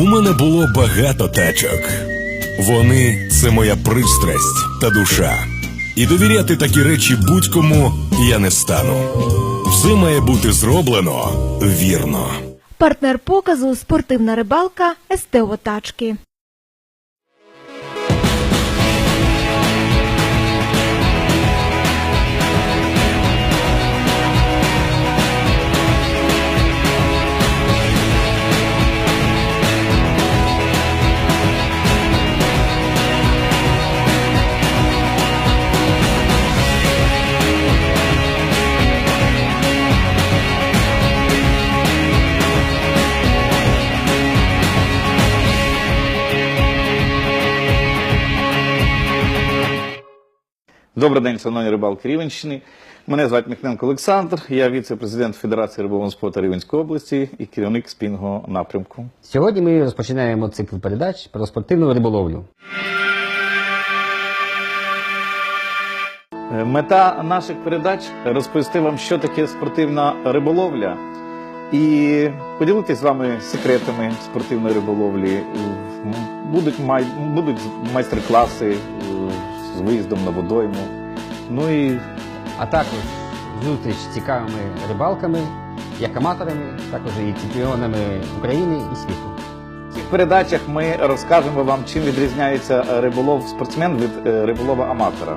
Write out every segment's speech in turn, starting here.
У мене було багато тачок. Вони це моя пристрасть та душа. І довіряти такі речі будь-кому я не стану. Все має бути зроблено вірно. Партнер показу спортивна рибалка СТО тачки. Добрий день, шановні рибалки Рівенщини. Мене звати Міхненко Олександр, я віце-президент Федерації риболовного спорту Рівенської області і керівник спінного напрямку. Сьогодні ми розпочинаємо цикл передач про спортивну риболовлю. Е, Мета наших передач розповісти вам, що таке спортивна риболовля, і поділитися з вами секретами спортивної риболовлі. Будуть, май... будуть майстер-класи з виїздом на водойму. Ну і А також зустріч з цікавими рибалками, як аматорами, також і чемпіонами України і світу. В цих передачах ми розкажемо вам, чим відрізняється риболов спортсмен від е, риболова аматора.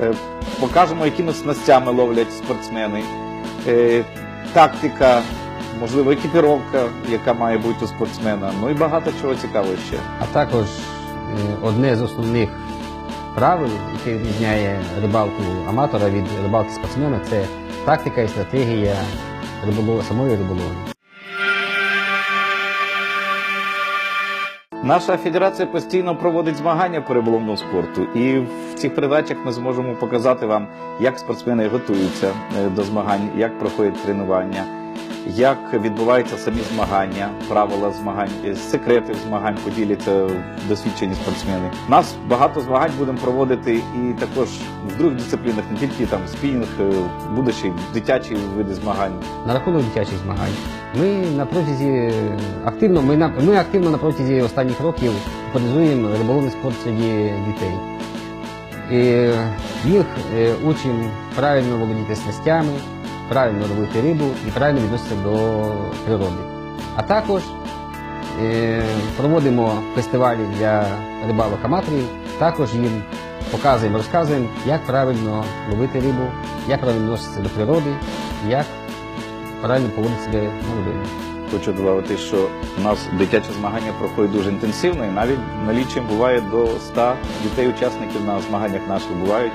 Е, Покажемо, якими снастями ловлять спортсмени, е, тактика, можливо, екіпіровка, яка має бути у спортсмена. Ну і багато чого цікавого ще. А також одне з основних правил, яке відрізняє рибалку аматора від рибалки спортсмена, це тактика і стратегія риболова, самої риболовлі. Наша федерація постійно проводить змагання по риболовному спорту, і в цих передачах ми зможемо показати вам, як спортсмени готуються е, до змагань, як проходять тренування, як відбуваються самі змагання, правила змагань, е, секрети змагань поділяться досвідчені спортсмени. Нас багато змагань будемо проводити і також в других дисциплінах, не тільки там спінінг, е, буде ще й дитячі види змагань. На рахунок дитячих змагань. Ми на протязі активно, ми, на, ми активно на протязі останніх років популяризуємо риболовний спорт серед дітей. І їх е, учимо правильно володіти снастями, правильно ловити рибу і правильно відноситися до природи. А також е, проводимо фестивалі для рибалок-аматорів, також їм показуємо, розказуємо, як правильно ловити рибу, як правильно відноситися до природи, як правильно поводити себе на водоймі. Хочу додати, що у нас дитячі змагання проходять дуже інтенсивно, і навіть налічуємо буває до 100 дітей-учасників на змаганнях наших бувають.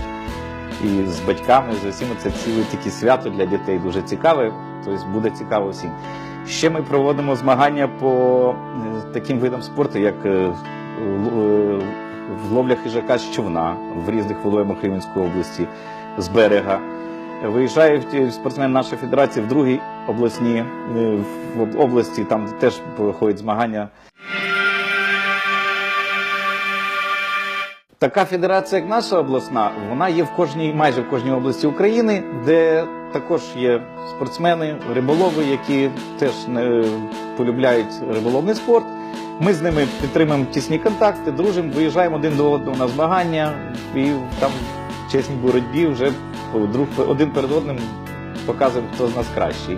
І з батьками, з усіма це ціле таке свято для дітей дуже цікаве, тобто буде цікаво всім. Ще ми проводимо змагання по е, таким видам спорту, як е, е, в ловлях їжака з човна в різних водоймах Рівненської області, з берега. Виїжджають спортсмени нашої федерації в другій обласній е, в області, там теж проходять змагання. Така федерація, як наша обласна, вона є в кожній, майже в кожній області України, де також є спортсмени, риболови, які теж не полюбляють риболовний спорт. Ми з ними підтримуємо тісні контакти, дружимо, виїжджаємо один до одного на змагання і там в чесній боротьбі вже друг один перед одним показуємо, хто з нас кращий.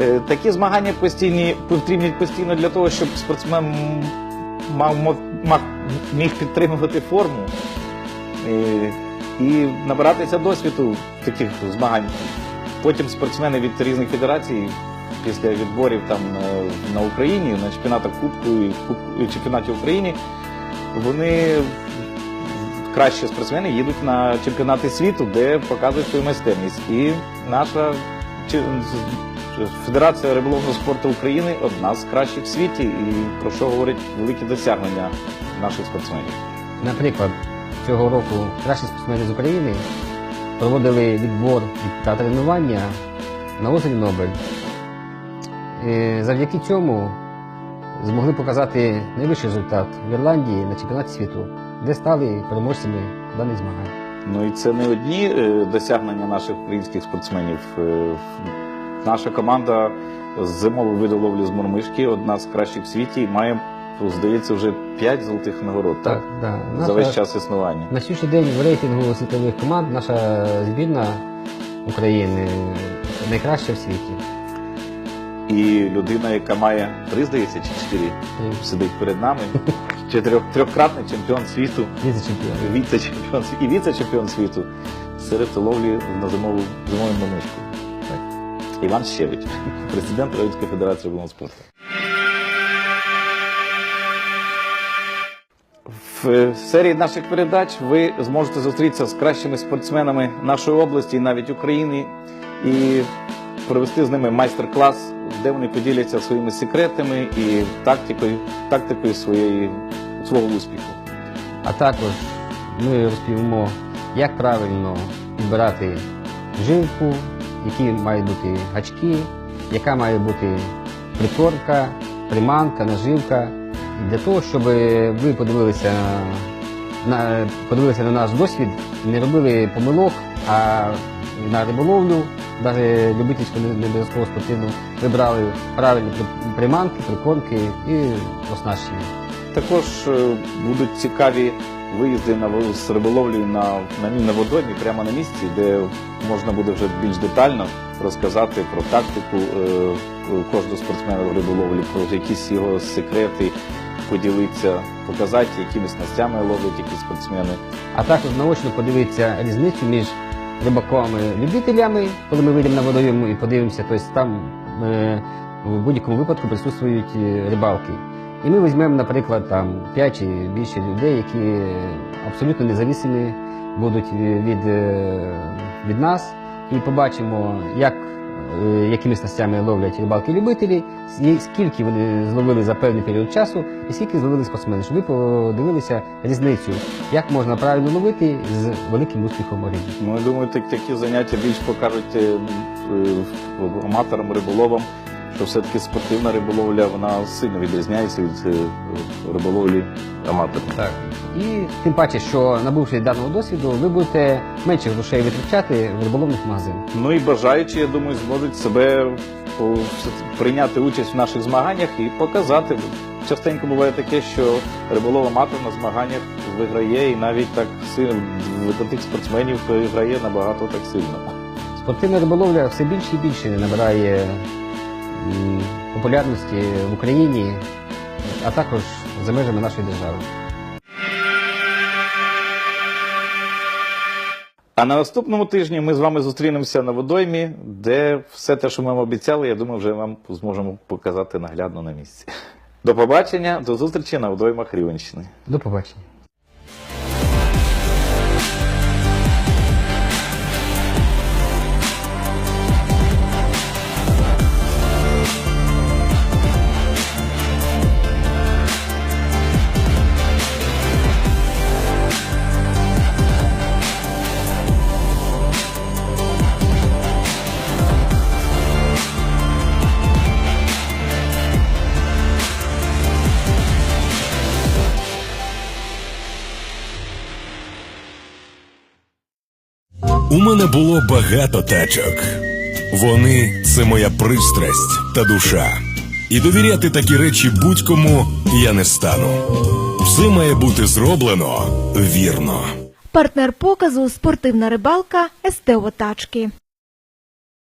Е, Такі змагання постійні потрібні постійно для того, щоб спортсмен мав, мав, мав міг підтримувати форму е, і набиратися досвіду в таких змагань. Потім спортсмени від різних федерацій після відборів там е, на Україні, на чемпіонатах Кубку і, і чемпіонаті України, вони кращі спортсмени їдуть на чемпіонати світу, де показують свою майстерність. І наша чи- Федерація риболовного спорту України одна з кращих в світі, і про що говорять великі досягнення наших спортсменів. Наприклад, цього року кращі спортсмени з України проводили відбор та тренування на озері Нобель. І завдяки цьому змогли показати найвищий результат в Ірландії на чемпіонаті світу, де стали переможцями даних змагань. Ну і це не одні е, досягнення наших українських спортсменів. Наша команда зимового виду ловлі з мормишки, одна з кращих в світі, і має, здається, вже 5 золотих нагород, так? да. За весь час існування. На сьогоднішній день в рейтингу світових команд наша збірна України найкраща в світі. І людина, яка має три, здається, чи чотири, сидить перед нами. Чотирьох трьохкратний чемпіон світу, Віце-чемпіон. віце-чемпіон і віце-чемпіон світу серед ловлі на зимову зимову мормишку. Іван Щевич, президент Української федерації рибного спорту. В серії наших передач ви зможете зустрітися з кращими спортсменами нашої області і навіть України і провести з ними майстер-клас, де вони поділяться своїми секретами і тактикою, тактикою своєї, свого успіху. А також ми розповімо, як правильно підбирати жилку, які мають бути гачки, яка має бути прикормка, приманка, наживка. Для того, щоб ви подивилися на, подивилися на наш досвід, не робили помилок, а на риболовлю, навіть любительську не спортивну, вибрали правильні при- приманки, прикормки і оснащення. Також е, будуть цікаві виїзди на з риболовлею на, на, на прямо на місці, де можна буде вже більш детально розказати про тактику е, кожного спортсмена в риболовлі, про якісь його секрети, поділитися, показати, якими снастями ловлять які спортсмени. а також наочно подивитися різницю між рибаками-любителями, коли ми вийдемо на водойому і подивимося, тобто там е, в будь-якому випадку присутствують е, рибалки. І ми візьмемо, наприклад, там 5 чи більше людей, які абсолютно незалежні будуть від, е, від нас, і побачимо, як, е, якими снастями ловлять рибалки-любителі, скільки вони зловили за певний період часу, і скільки зловили спортсмени, щоб ви подивилися різницю, як можна правильно ловити з великим успіхом рибі. Ну, я думаю, так, такі заняття більш покажуть е, аматорам, риболовам, що все-таки спортивна риболовля вона сильно відрізняється від е, риболовлі аматорів. Так. І тим паче, що набувши даного досвіду, ви будете менше грошей витрачати в риболовних магазинах. Ну і бажаючі, я думаю, зможуть себе прийняти участь в наших змаганнях і показати. Частенько буває таке, що риболов аматор на змаганнях виграє і навіть так сильно видатних спортсменів грає набагато так сильно. Спортивна риболовля все більше і більше набирає популярності в Україні, а також за межами нашої держави. А на наступному тижні ми з вами зустрінемося на водоймі, де все те, що ми вам обіцяли, я думаю, вже вам зможемо показати наглядно на місці. До побачення, до зустрічі на водоймах Рівенщини. До побачення. Мене було багато тачок. Вони це моя пристрасть та душа. І довіряти такі речі будь-кому я не стану. Все має бути зроблено вірно. Партнер показу спортивна рибалка СТО Тачки.